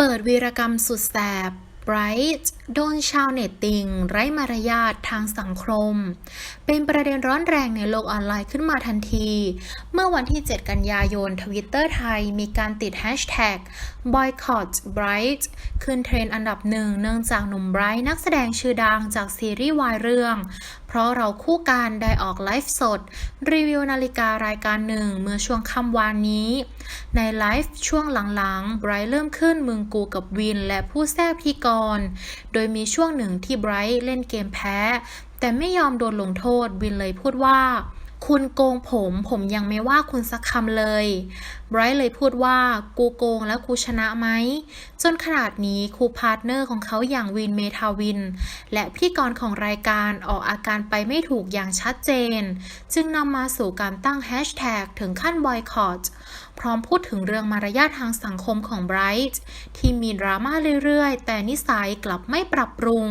เปิดวีรกรรมสุดแสบไบรท์โดนชาวเน็ตติง ไร้มารยาททางสังคม เป็นประเด็นร้อนแรงในโลกออนไลน์ขึ้นมาทันที เมื่อวันที่ 7 กันยายนทวิตเตอร์ไทยมีการติดแฮชแท็ก boycott bright ขึ้นเทรนด์อันดับหนึ่งเนื่องจากหนุ่มไบรท์นักแสดงชื่อดังจากซีรีส์วายเรื่อง ราะเราคู่กันได้ออกไลฟ์สด รีวิวนาฬิการายการหนึ่งเมื่อช่วงค่ำวานนี้ ในไลฟ์ช่วงหลังๆไบรท์เริ่มขึ้นมึงกูกับวินและผู้แทรกพิกร โดยมีช่วงหนึ่งที่ไบรท์เล่นเกมแพ้ แต่ไม่ยอมโดนลงโทษวินเลยพูดว่าคุณโกงผม ผมยังไม่ว่าคุณสักคำเลย ไบรท์เลยพูดว่ากูโกงแล้วกูชนะไหม จนขนาดนี้ครูพาร์ทเนอร์ของเขาอย่างวินเมทาวิน และพธี่กรของรายการออกอาการไปไม่ถูกอย่างชัดเจน จึงนำมาสู่การตั้งแฮชแท็กถึงขั้นบอยคอตพร้อมพูดถึงเรื่องมารยาททางสังคมของไบรท์ที่มีดราม่าเรื่อยๆ แต่นิสัยกลับไม่ปรับปรุง